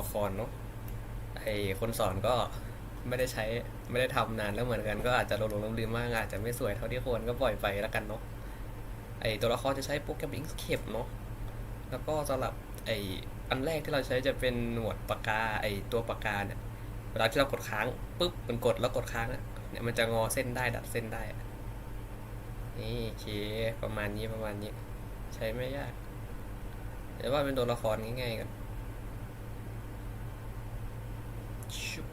ละครเนาะไอคนสอนก็ไม่ได้ใช้ไม่ได้ทำนานแล้วเหมือนกันก็อาจจะหลงลืมๆมากอาจจะไม่สวยเท่าที่ควรก็ปล่อยไปแล้วกันเนาะไอตัวละครจะใช้โปรแกรม Inkscape เนาะแล้วก็สำหรับไออันแรกที่เราใช้จะเป็นหนวดปากกาไอตัวปากกาเนี่ยเวลาที่เรากดค้างปุ๊บมันกดแล้วกดค้างเนี่ยมันจะงอเส้นได้ดัดเส้นได้นี่โอเคประมาณนี้ประมาณนี้ ใช้ไม่ยากเดี๋ยวว่าเป็นตัวละครง่ายๆกัน ชุบ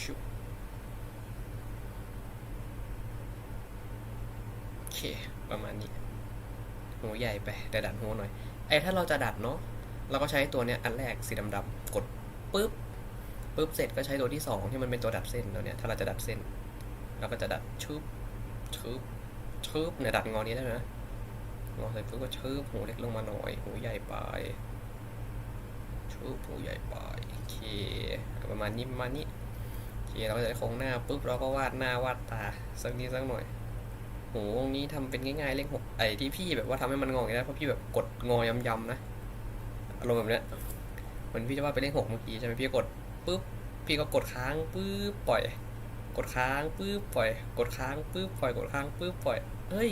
ชุบโอเค ประมาณนี้หูใหญ่ไป แต่ดัดหูหน่อย ไอ้ถ้าเราจะดัดเนาะ เราก็ใช้ตัวเนี้ยอันแรกสีดำๆ กดปุ๊บปุ๊บเสร็จก็ใช้ตัวที่สองที่มันเป็นตัวดัดเส้นตัวเนี้ยถ้าเราจะดัดเส้น เราก็จะดัดชุบชุบชุบเนี่ยดัดงอนี้ได้ไหมงอเสร็จปุ๊บก็ชืบหูเล็กลงมาหน่อย หูใหญ่ไป ชืบหูใหญ่ไปโอเคประมาณนี้ประมาณนี้โอเคเราก็จะได้โครงหน้าปุ๊บเราก็วาดหน้าวาดตาสักนิดสักหน่อยหูตรงนี้ทำเป็นง่ายๆเลขหกไอ้ที่พี่แบบว่าทำให้มันงออย่างนี้ได้เพราะพี่แบบกดงอยำๆนะอารมณ์แบบเนี้ยเหมือนพี่จะว่าเป็นเลขหกเมื่อกี้ใช่ไหมพี่กดปุ๊บพี่ก็กดค้างปุ๊บปล่อย กดค้างปุ๊บปล่อย กดค้างปุ๊บปล่อยกดค้างปุ๊บปล่อยเฮ้ย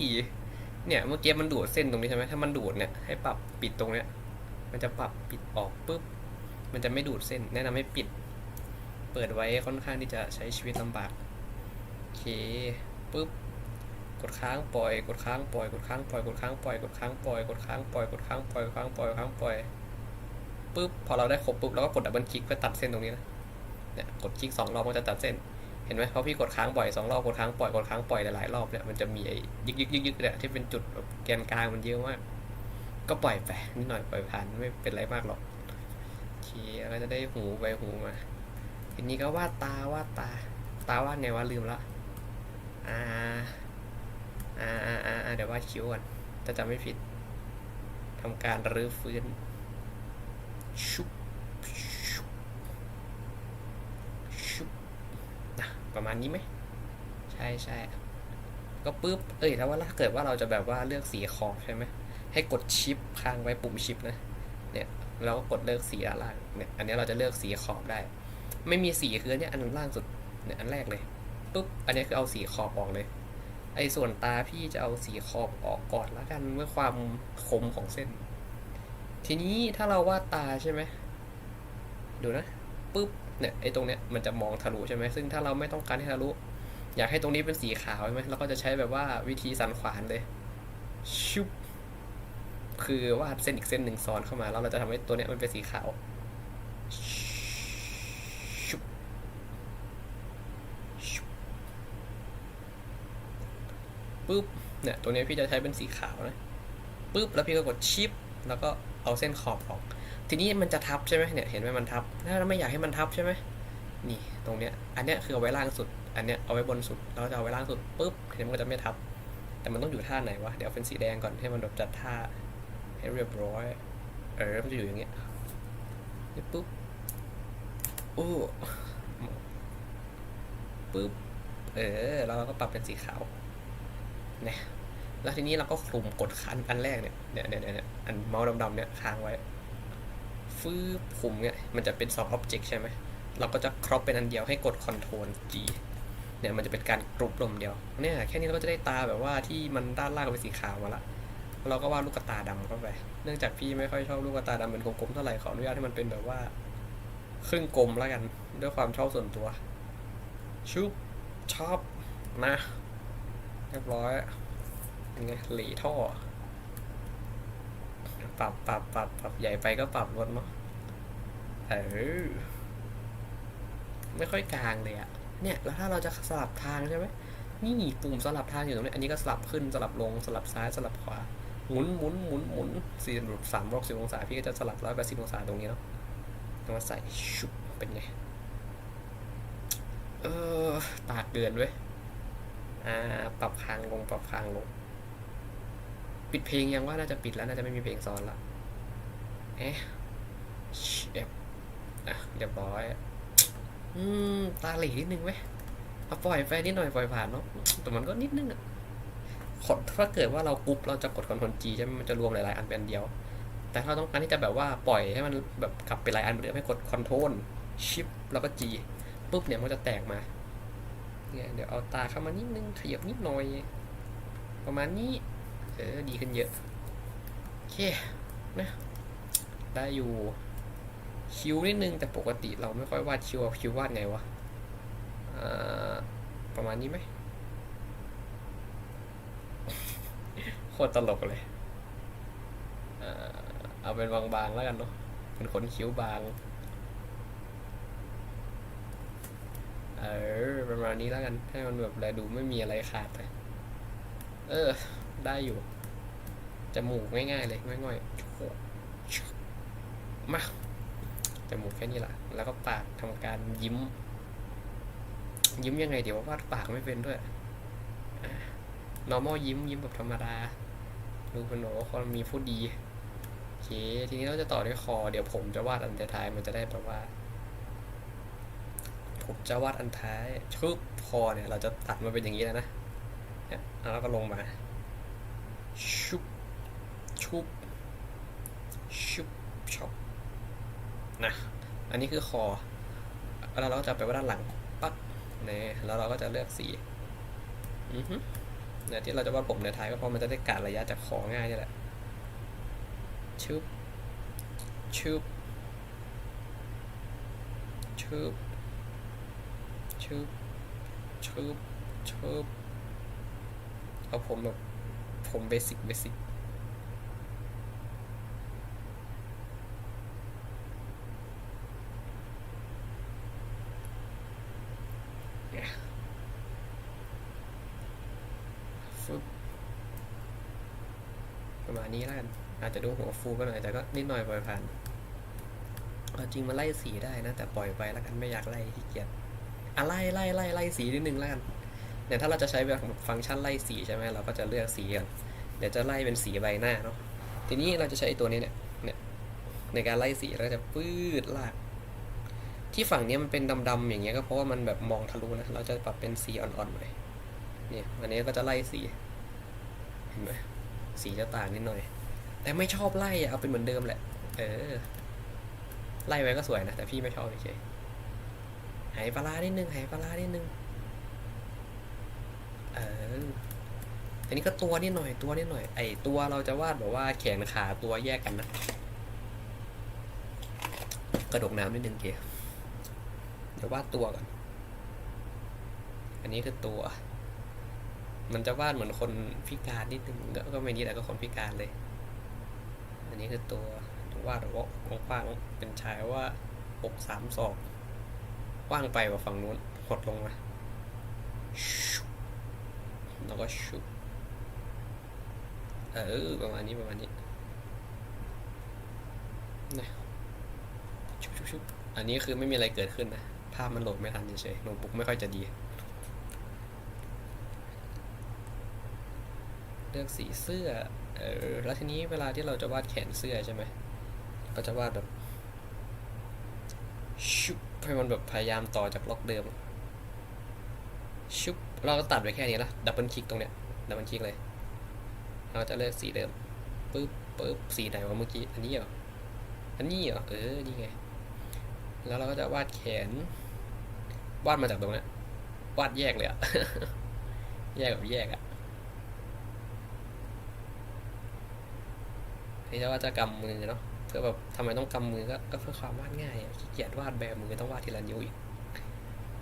เนี่ยเมื่อกี้มันดูดเส้นตรงนี้ใช่ไหมถ้ามันดูดเนี่ยให้ปรับปิดตรงเนี้ยมันจะปรับปิดออกปุ๊บ มันจะไม่ดูดเส้น แนะนำให้ปิด เปิดไว้ค่อนข้างที่จะใช้ชีวิตลำบาก โอเคปุ๊บ กดค้างปล่อย กดค้างปล่อย กดค้างปล่อย กดค้างปล่อย กดค้างปล่อย กดค้างปล่อย กดค้างปล่อย กดค้างปล่อย กดค้างปล่อย ปุ๊บ พอเราได้ครบปุ๊บเราก็กดดับเบิลคลิกเพื่อตัดเส้นตรงนี้นะ เนี่ย กดคลิกสองรอบมันจะตัดเส้น เห็นไหมเพราะพี่กดค้างบ่อยสองรอบ กดค้างปล่อย กดค้างปล่อยหลายรอบเนี่ย มันจะมีไอ้ยึกยึกยึกยึกเนี่ยที่เป็นจุดแบบแกนกลางมันเยอะมาก ก็ปล่อยไปนิดหน่อยปล่อยผ่านไม่เป็นไรมากหรอก เคแล้วก็จะได้หูไปหูมาทีนี้ก็วาดตาวาดตา ตาวาดไงวะลืมละอ่าอ่าอ่าอ่าเดี๋ยววาดคิ้วก่อนถ้าจำไม่ผิดทำการรื้อฟื้นชุบชุบชุบนะประมาณนี้ไหมใช่ใช่ก็ปุ๊บเอ้ยแล้วว่าถ้าเกิดว่าเราจะแบบว่าเลือกสีขอบใช่ไหมให้กดชิปค้างไว้ปุ่มชิปนะเนี่ย เราก็กดเลือกสีด้านล่างเนี่ยอันนี้เราจะเลือกสีขอบได้ ไม่มีสีคืออันเนี้ยอันล่างสุดเนี่ยอันแรกเลยปุ๊บอันนี้คือเอาสีขอบออกเลย ไอ้ส่วนตาพี่จะเอาสีขอบออกก่อนแล้วกันเพื่อความคมของเส้น ทีนี้ถ้าเราวาดตาใช่ไหมดูนะปุ๊บเนี่ยไอ้ตรงเนี้ยมันจะมองทะลุใช่ไหมซึ่งถ้าเราไม่ต้องการให้ทะลุ อยากให้ตรงนี้เป็นสีขาวใช่ไหมเราก็จะใช้แบบว่าวิธีสันขวานเลยชุบ คือวาดเส้นอีกเส้นหนึ่งซ้อนเข้ามา แล้วเราจะทำให้ตัวเนี้ยมันเป็นสีขาวปุ๊บเนี่ยตัวนี้พี่จะใช้เป็นสีขาวนะปุ๊บแล้วพี่ก็กดชิป แล้วก็เอาเส้นขอบออก ทีนี้มันจะทับใช่ไหมเนี่ยเห็นไหมมันทับ ถ้าเราไม่อยากให้มันทับใช่ไหมนี่ตรงเนี้ยอันเนี้ยคือเอาไว้ล่างสุด อันเนี้ยเอาไว้บนสุดเราจะเอาไว้ล่างสุดปุ๊บเห็นมันก็จะไม่ทับ แต่มันต้องอยู่ท่าไหนวะเดี๋ยวเอาเป็นสีแดงก่อนให้มันแบบจัดท่า ให้เรียบร้อย เออมันจะอยู่อย่างเงี้ยปุ๊บโอ้ปุ๊บ เออ แล้วเราก็ปรับเป็นสีขาวเนี่ยแล้วทีนี้เราก็คลุมกดคันอันแรกเนี่ย เนี่ยเนี่ยเนี่ยอันเมาส์ดำๆเนี่ยค้างไว้ ฟืบคุมเนี่ย มันจะเป็น2 object ใช่ไหม เราก็จะครอปเป็นอันเดียวให้กด Ctrl G เนี่ย มันจะเป็นการกรุบลมเดียว เนี่ย แค่นี้เราก็จะได้ตาแบบว่าที่มันด้านล่างเป็นสีขาวมาละ เราก็วาดลูกตาดำเข้าไป เนื่องจากพี่ไม่ค่อยชอบลูกตาดำเป็นกลมๆเท่าไหร่ขออนุญาตให้มันเป็นแบบว่า ครึ่งกลมแล้วกัน ด้วยความชอบส่วนตัว ชุบชอบนะเรียบร้อยเป็นไงหลีท่อ ปรับปรับปรับปรับใหญ่ไปก็ปรับลดเนาะเออไม่ค่อยกลางเลยอะเนี่ยแล้วถ้าเราจะสลับทางใช่ไหมนี่ปุ่มสลับทางอยู่ตรงนี้ อันนี้ก็สลับขึ้นสลับลงสลับซ้ายสลับขวา หมุนหมุนหมุนหมุนสี่สามรอบสิบองศา พี่ก็จะสลับร้อยแปดสิบองศาตรงนี้เนาะแล้วมาใส่ชุบเป็นไง เออตากเดือนด้ย อ่า ปรับคางลง ปรับคางลง ปิดเพลงยังว่าน่าจะปิดแล้ว น่าจะไม่มีเพลงซ้อนละเอ๊ะเชฟอะเรียบร้อย อืม ตาเหล่นิดนึงไหมเอาปล่อยไปนิดหน่อยปล่อยผ่านเนาะ แต่มันก็นิดนึงอะ ถ้าเกิดว่าเรากรุ๊ปเราจะกดคอนโทรล G ใช่ไหมมันจะรวมหลายๆอันเป็นอันเดียว แต่ถ้าเราต้องการที่จะแบบว่าปล่อยให้มันแบบกลับไปหลายอันเหมือนเดิมให้กด Ctrl Shift แล้วก็ G ปุ๊บเนี่ยมันจะแตกมาเนี่ยเดี๋ยวเอาตาเข้ามานิดนึงขยับนิดหน่อย ประมาณนี้เออดีขึ้นเยอะโอเคนะได้อยู่คิ้วนิดนึงแต่ปกติเราไม่ค่อยวาดคิ้วคิ้ววาดไงวะอ่าประมาณนี้ไหม โค ตรตลกเลย เอาเป็นบางๆแล้วกันเนาะเป็นขนคิ้วบาง เออประมาณนี้แล้วกัน ให้มันแบบแลดูไม่มีอะไรขาดเลยเออ ได้อยู่ จมูกง่ายๆเลยง่อยๆมาจมูกแค่นี้แหละ แล้วก็ปากทำการยิ้ม ยิ้มยังไงเดี๋ยววาดปากไม่เป็นด้วย normal ยิ้มยิ้มแบบธรรมดา ดูเป็นโอ้คนมีผู้ดีโอเคทีนี้เราจะต่อด้วยคอ เดี๋ยวผมจะวาดอันท้ายมันจะได้แบบว่า ผมจะวาดอันท้ายชุบคอเนี่ย เราจะตัดมาเป็นอย่างนี้แล้วนะเนี่ยแล้วก็ลงมา ชุบชุบชุบช็อปนะอันนี้คือคอแล้วเราก็จะไปว่าด้านหลังปั๊บเนี่ยแล้วเราก็จะเลือกสีอือฮึ เนี่ยที่เราจะวาดผมในท้ายก็เพราะมันจะได้การระยะจากคอง่ายนี่แหละชึบชึบชึบชึบชึบชึบเอาผมแบบผมเบสิกเบสิก ฟึบประมาณนี้แล้วกัน อาจจะดูหัวฟูไปหน่อยแต่ก็นิดหน่อยปล่อยผ่านาจริงมาไล่สีได้นะ แต่ปล่อยไปแล้วกันไม่อยากไล่ขี้เกียจอะไล่ไล่ไล่ไล่สีนิดนึงแล้วกันเนี่ยถ้าเราจะใช้แบบฟังก์ชันไล่สีใช่ไหมเราก็จะเลือกสีก่อนเดี๋ยวจะไล่เป็นสีใบหน้าเนาะทีนี้เราจะใช้ตัวนี้เนี่ยเนี่ยในการไล่สีเราจะปื้ดลากที่ฝั่งนี้มันเป็นดำๆอย่างเงี้ยก็เพราะว่ามันแบบมองทะลุนะเราจะปรับเป็นสีอ่อนๆหน่อยเนี่ยอันนี้ก็จะไล่สีเห็นไหมสีจะต่างนิดหน่อย แต่ไม่ชอบไล่เอาเป็นเหมือนเดิมแหละ เออ ไล่ไว้ก็สวยนะ แต่พี่ไม่ชอบเฉยหายปลาร้านิดนึงหายปลาร้านิดนึง เอออันนี้ก็ตัวนิดหน่อยตัวนิดหน่อย ไอตัวเราจะวาดแบบว่าแขนขาตัวแยกกันนะ กระดกน้ำนิดนึงเกียเดี๋ยววาดตัวก่อน อันนี้คือตัว มันจะวาดเหมือนคนพิการนิดนึงก็ไม่นี่แหละก็คนพิการเลย นนี้คือตัววาดว่ากว้างเป็นชายว่าอกสามศอกกว้างไปกว่าฝั่งนู้นหดลงมาชุบแล้วก็ชุบเออประมาณนี้ประมาณนี้นะชุบชุบชุบอันนี้คือไม่มีอะไรเกิดขึ้นนะ ภาพมันโหลดไม่ทันเฉยโน้ตบุ๊กไม่ค่อยจะดี เลือกสีเสื้อเออแล้วทีนี้เวลาที่เราจะวาดแขนเสื้อใช่ไหมก็จะวาดแบบชุบให้มันแบบพยายามต่อจากล็อกเดิมชุบเราก็ตัดไปแค่นี้ละดับเบิลคลิกตรงเนี้ยดับเบิลคลิกเลย เราจะเลือกสีเดิมปึ๊บปึ๊บสีไหนวะเมื่อกี้อันนี้เหรออันนี้เหรอเออนี่ไง แล้วเราก็จะวาดแขน วาดมาจากตรงเนี้ยวาดแยกเลยอะแยกแบบแยกอะ นี่จะว่าจะกำมือเนาะเพื่อแบบทำไมต้องกำมือก็ก็เพื่อความวาดง่ายขี้เกียจวาดแบบมือต้องวาดทีละนิ้วอีก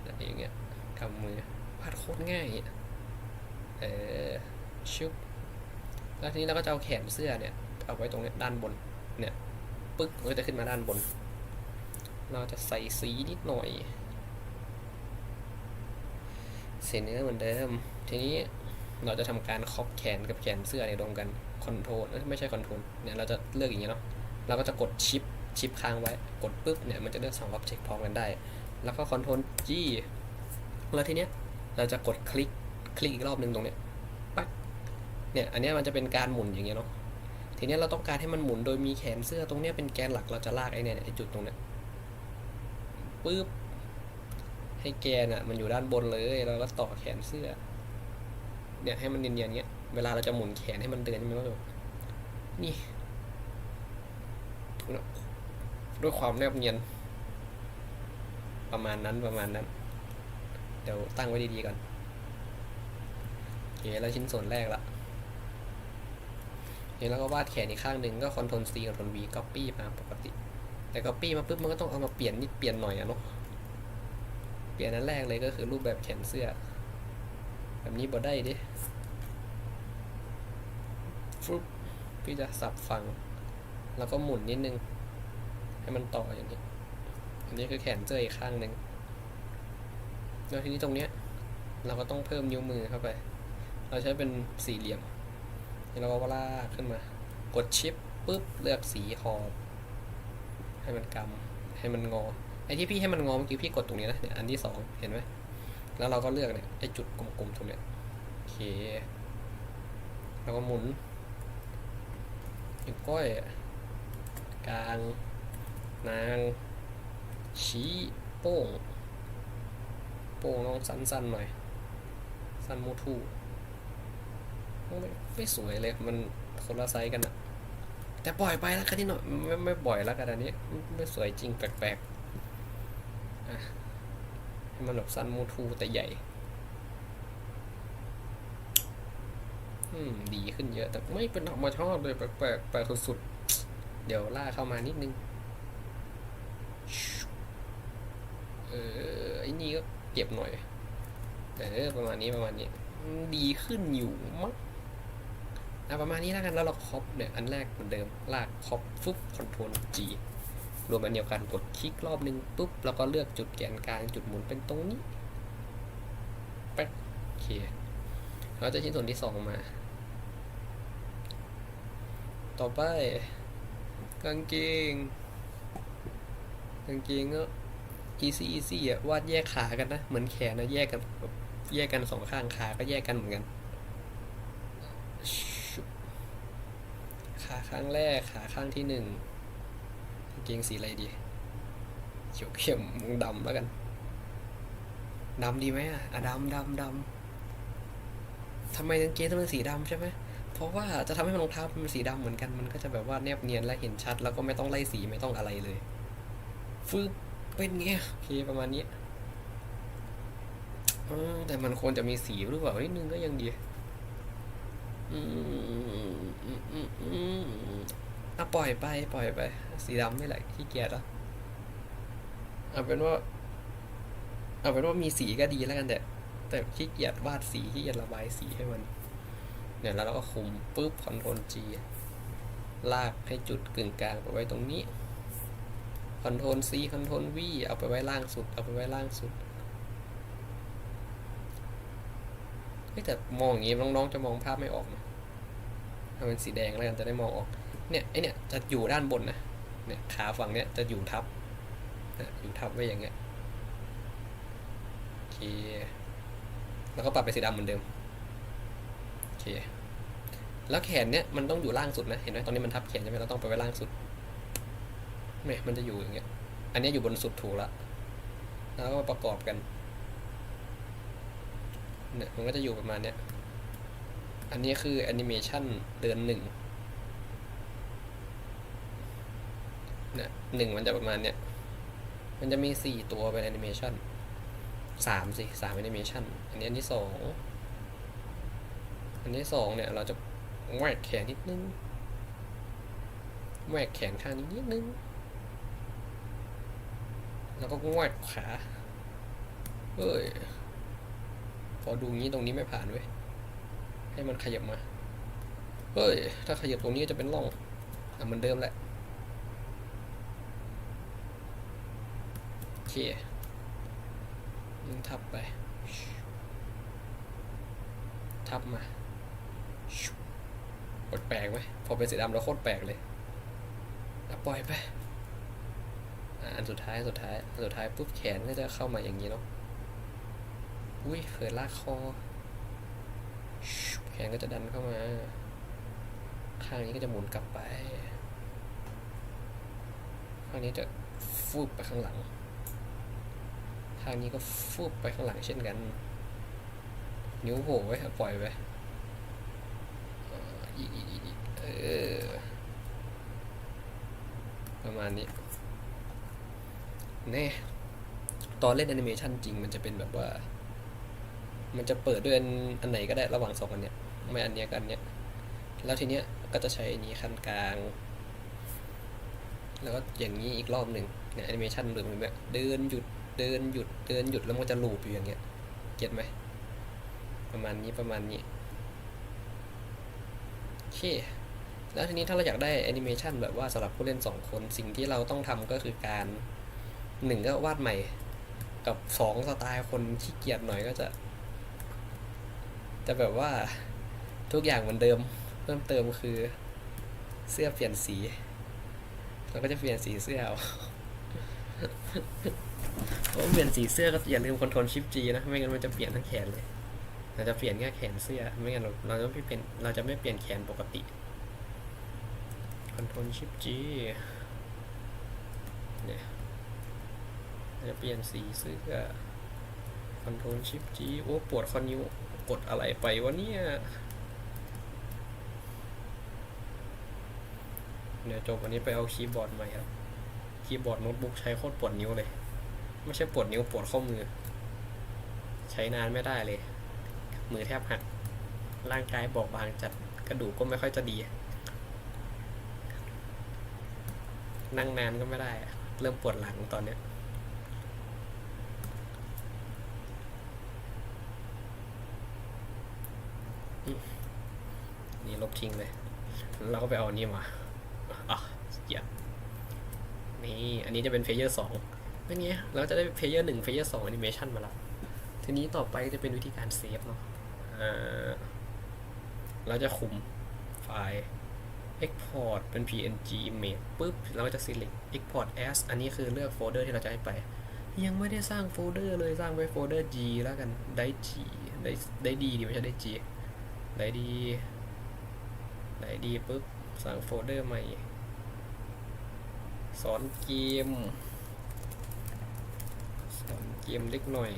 อะไรอย่างเงี้ยกำมือวาดโคตรง่ายเออชุบแล้วทีนี้เราก็จะเอาแขนเสื้อเนี่ยเอาไว้ตรงเนี้ยด้านบนเนี่ยปึ๊กมันก็จะขึ้นมาด้านบน เราจะใส่สีนิดหน่อยสีเนื้อเหมือนเดิม ทีนี้เราจะทำการครอบแขนกับแขนเสื้อเนี่ยรวมกัน คอนโทรลไม่ใช่คอนโทรลเนี่ยเราจะเลือกอย่างเงี้ยเนาะเราก็จะกดชิปชิปค้างไว้กดปุ๊บเนี่ยมันจะเลือกสองอ็อบเจกต์พร้อมกันได้ แล้วก็คอนโทรล G แล้วทีเนี้ยเราจะกดคลิกคลิกอีกรอบหนึ่งตรงเนี้ยปั๊กเนี่ยอันเนี้ยมันจะเป็นการหมุนอย่างเงี้ยเนาะทีเนี้ยเราต้องการให้มันหมุนโดยมีแขนเสื้อตรงเนี้ยเป็นแกนหลักเราจะลากไอ้เนี่ยไอ้จุดตรงเนี้ยปุ๊บให้แกนอะมันอยู่ด้านบนเลยแล้วก็ต่อแขนเสื้อเนี่ยให้มันเนียนๆเงี้ย วลาเราจะหมุนแขนให้มันเดินมันก็แบบนี่ด้วยความแนบเนียน ประมาณนั้นประมาณนั้น เดี๋ยวตั้งไว้ดีๆก่อนโอเคแล้วชิ้นส่วนแรกละนี่แล้วก็วาดแขนอีกข้างหนึ่งก็คอนโทรล Ctrl C Ctrl V Copy มาปกติ แต่ Copy มาปุ๊บมันก็ต้องเอามาเปลี่ยนนิดเปลี่ยนหน่อยอะเนาะเปลี่ยนนั้นแรกเลยก็คือรูปแบบแขนเสื้อ แบบนี้บ่ได้ดิ ฟึบพี่จะสับฟังแล้วก็หมุนนิดนึง ให้มันต่ออย่างนี้ อันนี้คือแขนเสื้ออีกข้างหนึ่งแล้วทีนี้ตรงเนี้ย เราก็ต้องเพิ่มนิ้วมือเข้าไป เราใช้เป็นสี่เหลี่ยมเราก็ลากขึ้นมา กดชิปปุ๊บเลือกสีขอบให้มันกำให้มันงอไอ้ที่พี่ให้มันงอเมื่อกี้พี่กดตรงนี้นะเนี่ยอันที่สองเห็นไหมแล้วเราก็เลือกเนี่ยไอ้จุดกลมๆตรงเนี้ยโอเคแล้วก็หมุน นิ้วก้อยกลาง นาง ชี้โป้ง โป้งต้องสั้นๆหน่อย สั้นมูทูไม่ไม่สวยเลยมันคนละไซส์กันอะแต่ปล่อยไปแล้วกันที่หน่อยไม่ไม่บ่อยแล้วกันอันนี้ไม่ไม่สวยจริงแปลกๆอะให้มันแบบสั้นมูทูแต่ใหญ่ อืมดีขึ้นเยอะ แต่ไม่เป็นธรรมชาติเลยแปลกๆแปลกสุดๆ เดี๋ยวล่าเข้ามานิดนึง เออไอ้นี่ก็เก็บหน่อยแต่เออประมาณนี้ประมาณนี้ ดีขึ้นอยู่มั้งอะประมาณนี้แล้วกันแล้วเราครอปเนี่ย อันแรกเหมือนเดิม ลากครอปฟุ๊บคอนโทรล G รวมอันเดียวกันกดคลิกรอบนึงปุ๊บ แล้วก็เลือกจุดแกนกลางจุดหมุนเป็นตรงนี้แป๊กโอเค เราจะชิ้นส่วนที่สองมา ต่อไป กางเกง กางเกงก็ easy easy อะวาดแยกขากันนะ เหมือนแขนนะแยกกันแยกกันสองข้างขาก็แยกกันเหมือนกัน ขาข้างแรกขาข้างที่หนึ่งกางเกงสีอะไรดีเขียวเข้มดำแล้วกันดำดีไหมอะอะดำดำดำ ทำไมกางเกงต้องเป็นสีดำใช่ไหมเพราะว่าจะทำให้รองเท้าเป็นสีดำเหมือนกันมันก็จะแบบว่าแนบเนียนและเห็นชัด แล้วก็ไม่ต้องไล่สีไม่ต้องอะไรเลยฟึบเป็นไงโอเคประมาณนี้แต่มันควรจะมีสีหรือเปล่านิดนึงก็ยังดีอืมอืมอืมอืมอะปล่อยไป ปล่อยไป สีดำนี่แหละขี้เกียจอะเอาเป็นว่า เอาเป็นว่ามีสีก็ดีแล้วกันแต่ แต่ขี้เกียจวาดสีขี้เกียจระบายสีให้มัน เนี่ยแล้วเราก็คุมปุ๊บคอนโทรล G ลากให้จุดกึ่งกลางไปไว้ตรงนี้คอนโทรล C คอนโทรล V เอาไปไว้ล่างสุด เอาไปไว้ล่างสุดเฮ้แต่มองอย่างนี้น้องๆจะมองภาพไม่ออกนะเอาเป็นสีแดงแล้วกันจะได้มองออก เนี่ยไอเนี่ยจะอยู่ด้านบนนะ เนี่ยขาฝั่งเนี้ยจะอยู่ทับนะอยู่ทับไว้อย่างเงี้ยโอเค แล้วก็ปรับเป็นสีดำเหมือนเดิมโอเคแล้วแขนเนี้ยมันต้องอยู่ล่างสุดนะเห็นไหมตอนนี้มันทับแขนใช่ไหมเราต้องไปไว้ล่างสุดเนี่ยมันจะอยู่อย่างเงี้ย อันนี้อยู่บนสุดถูกละแล้วก็มาประกอบกันเนี่ยมันก็จะอยู่ประมาณเนี้ยอันนี้คือแอนิเมชันเดือนหนึ่งเนี่ยหนึ่งมันจะประมาณเนี้ยมันจะมีสี่ตัวเป็นแอนิเมชัน สามสิสามแอนิเมชันอันนี้อันที่สองอันที่สองเนี่ยเราจะแหวกแขนนิดนึงแหวกแขนข้างนี้นิดนึง แล้วก็แหวกขาเอ้ยพอดูงี้ตรงนี้ไม่ผ่านเว้ยให้มันขยับมาเฮ้ย ถ้าขยับตรงนี้จะเป็นร่องอะเหมือนเดิมแหละโอเคึงทับไป ทับมาแปลกไหมพอเป็นสีดำแล้วโคตรแปลกเลยอะปล่อยไปอันสุดท้ายสุดท้ายอันสุดท้ายปุ๊บแขนก็จะเข้ามาอย่างนี้เนาะอุ้ยเผยลากคอแขนก็จะดันเข้ามา ข้างนี้ก็จะหมุนกลับไป ข้างนี้จะฟูบไปข้างหลัง ข้างนี้ก็ฟูบไปข้างหลังเช่นกัน นิ้วโผล่ไว้ปล่อยไปเอ่ออีอีอีอีเออ ประมาณนี้ แน่ ตอนเล่นแอนิเมชันจริงมันจะเป็นแบบว่า มันจะเปิดด้วยอันไหนก็ได้ระหว่างสองอันเนี้ย ไม่อันเนี้ยกันเนี้ย แล้วทีเนี้ยก็จะใช้อันนี้ขั้นกลาง แล้วก็อย่างนี้อีกรอบหนึ่งเนี่ยแอนิเมชันเดินแบบเดินหยุด เดินหยุดเดินหยุดแล้วมันก็จะลูปอยู่อย่างเงี้ย เก็ตไหม ประมาณนี้ประมาณนี้ โอเค แล้วทีนี้ถ้าเราอยากได้แอนิเมชันแบบว่าสำหรับผู้เล่น 2 คนสิ่งที่เราต้องทำก็คือการหนึ่งก็วาดใหม่ กับสองสไตล์คนขี้เกียจหน่อยก็จะ จะแบบว่าทุกอย่างเหมือนเดิม เพิ่มเติมคือเสื้อเปลี่ยนสีเราก็จะเปลี่ยนสีเสื้อเอา เพราเปลี่ยนสีเสื้อก็อย่าลืมคอนโทรลชิป G นะ ไม่งั้นมันจะเปลี่ยนทั้งแขนเลย เราจะเปลี่ยนแค่แขนเสื้อ ไม่งั้นเราเราจะไม่เปลี่ยนเราจะไม่เปลี่ยนแขนปกติคอนโทรลชิป G เนี่ยจะเปลี่ยนสีเสื้อคอนโทรลชิป G โอ้ปวดคอนิ้วกดอะไรไปวะเนี่ยเดี๋ยวจบวันนี้ไปเอาคีย์บอร์ดใหม่ครับ คีย์บอร์ดโน้ตบุ๊กใช้โคตรปวดนิ้วเลย ไม่ใช่ปวดนิ้วปวดข้อมือ ใช้นานไม่ได้เลย มือแทบหัก ร่างกายบอบบางจัดกระดูกก็ไม่ค่อยจะดี นั่งนานก็ไม่ได้ เริ่มปวดหลังตอนเนี้ยนี่ลบทิ้งเลย เราก็ไปเอาอันนี้มาอะเกียนี่ อันนี้จะเป็นเพลเยอร์สอง เป็นไงเราจะได้เพลเยอร์หนึ่งเพลเยอร์สองแอนิเมชันมาแล้วทีนี้ต่อไปจะเป็นวิธีการเซฟเนาะเราจะคุมไฟล์ export เป็น png image ปุ๊บเราก็จะ select export as อันนี้คือเลือกโฟลเดอร์ที่เราจะให้ไป ยังไม่ได้สร้างโฟลเดอร์เลยสร้างไว้โฟลเดอร์ G แล้วกันได้ G ได้ได้ดีดีไม่ใช่ได้ G ได้ดีได้ดีปุ๊บสร้างโฟลเดอร์ใหม่สอนเกม เกมเล็กหน่อย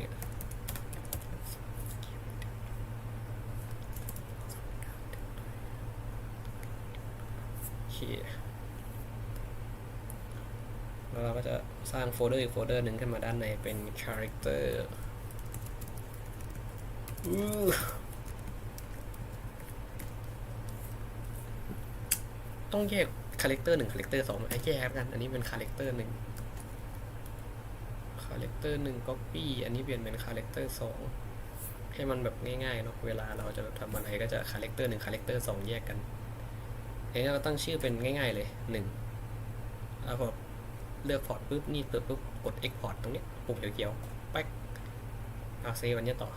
โอเคแล้วเราก็จะสร้างโฟลเดอร์อีกโฟลเดอร์หนึ่งขึ้นมาด้านในเป็น character ต้องแยกคาแรคเตอร์หนึ่งคาแรคเตอร์สองไอ้แยกกัน อันนี้เป็นคาแรคเตอร์หนึ่ง เตอร์หนึ่งก๊อปปี้อันนี้เปลี่ยนเป็นคาแรคเตอร์สองให้มันแบบง่ายๆเนาะเวลาเราจะทำอะไรก็จะคาแรคเตอร์หนึ่งคาแรคเตอร์สองแยกกันอันนี้เราตั้งชื่อเป็นง่ายๆเลยหนึ่งแล้วพอเลือกพอร์ตปุ๊บนี่เปิดปุ๊บกด export ตรงเนี้ยปุ่มเขียวๆแป๊กเอาเซฟอันนี้ต่อ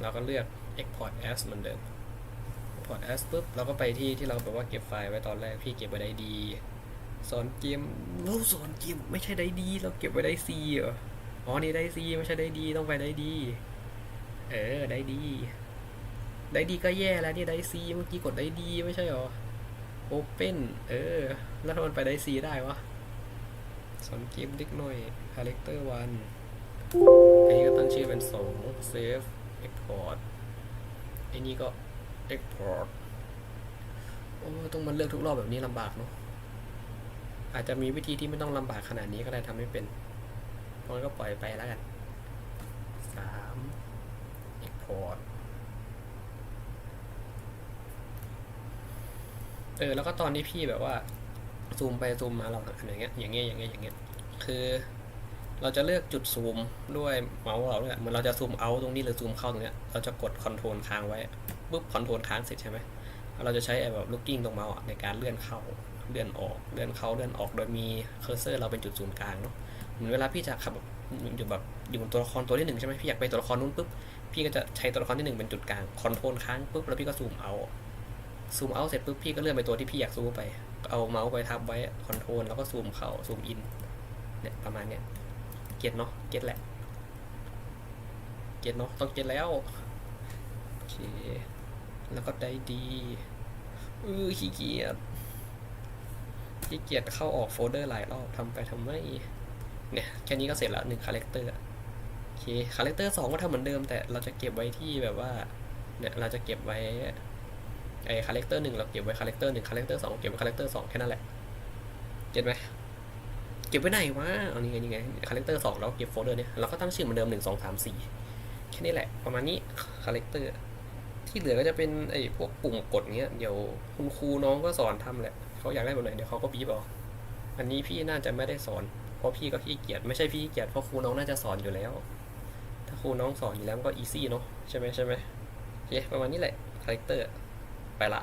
เราก็เลือก export as เหมือนเดิม export as ปุ๊บเราก็ไปที่ที่เราแบบว่าเก็บไฟล์ไว้ตอนแรกพี่เก็บไว้ได้ดี สอนเกมเราสอนเกมไม่ใช่ได้ดี เราเก็บไว้ได้ซีเหรออ๋อนี่ได้ซีไม่ใช่ได้ดีต้องไปได้ดี เออได้ดี ได้ดีก็แย่แล้วนี่ได้ซีเมื่อกี้กดได้ดีไม่ใช่หรอ Open เออ แล้วทำไมมันไปได้ซีได้วะสอนเกมเล็กหน่อย Character 1อันนี้ก็ตั้งชื่อเป็น2 Save Export ไอ้นี่ก็ Export โอ้ต้องมาเลือกทุกรอบแบบนี้ลำบากเนาะ อาจจะมีวิธีที่ไม่ต้องลำบากขนาดนี้ก็ได้ทำให้เป็นมันก็ปล่อยไปแล้วกันสาม Export เออแล้วก็ตอนที่พี่แบบว่าซูมไปซูมมาเราอันอย่างเงี้ยอย่างเงี้ยอย่างเงี้ยอย่างเงี้ยคือ เราจะเลือกจุดซูมด้วยเมาส์เราเนี่ยเหมือนเราจะซูมเอาตรงนี้หรือซูมเข้าตรงเนี้ยเราจะกดคอนโทรลค้างไว้ปุ๊บคอนโทรลค้างเสร็จใช่ไหมเราจะใช้แบบลูกกิ้งตรงเมาส์ในการเลื่อนเข้า เลื่อนออกเลื่อนเขาเลื่อนออกโดยมีเคอร์เซอร์เราเป็นจุดศูนย์กลางเนาะเหมือนเวลาพี่จะขับแบบอยู่แบบอยู่บนตัวละครตัวที่หนึ่งใช่ไหมพี่อยากไปตัวละครนู้นปุ๊บพี่ก็จะใช้ตัวละครที่หนึ่งเป็นจุดกลางคอนโทรลค้างปุ๊บแล้วพี่ก็ซูมเอาซูมเอาเสร็จปุ๊บพี่ก็เลื่อนไปตัวที่พี่อยากซูมไป เอาเมาส์ไปทับไว้คอนโทรลแล้วก็ซูมเข้าซูมอินเนี่ยประมาณเนี้ยเก็ตเนาะเก็ตแหละเก็ตเนาะต้องเก็ตแล้วโอเคแล้วก็ได้ดีเออขี้เกียจ ขี้เกียจเข้าออกโฟลเดอร์หลายรอบทำไปทำไมเนี่ยแค่นี้ก็เสร็จแล้วหนึ่งคาแรคเตอร์โอเคคาแรคเตอร์สองก็ทำเหมือนเดิม แต่เราจะเก็บไว้ที่แบบว่าเนี่ยเราจะเก็บไว้ไอ้คาแรคเตอร์หนึ่งเราเก็บไว้คาแรคเตอร์หนึ่งคาแรคเตอร์สองเก็บไว้คาแรคเตอร์สองแค่นั้นแหละเก็ตไหมเก็บไว้ไหนวะเอานี่ไงนี่ไงคาแรคเตอร์สองเราเก็บโฟลเดอร์เนี่ยเราก็ตั้งชื่อเหมือนเดิมหนึ่งสองสามสี่แค่นี้แหละ ประมาณนี้คาแรคเตอร์ที่เหลือก็จะเป็นไอ้พวกปุ่มกดเงี้ยเดี๋ยวคุณครูน้องก็สอนทำแหละ เขาอยากได้แบบไหนเดี๋ยวเขาก็บีบเอาอันนี้พี่น่าจะไม่ได้สอน เพราะพี่ก็ขี้เกียจไม่ใช่พี่ขี้เกียจเพราะครูน้องน่าจะสอนอยู่แล้ว ถ้าครูน้องสอนอยู่แล้วก็อีซี่เนาะใช่ไหมใช่ไหมโอเคประมาณนี้แหละคาแรคเตอร์ไปละ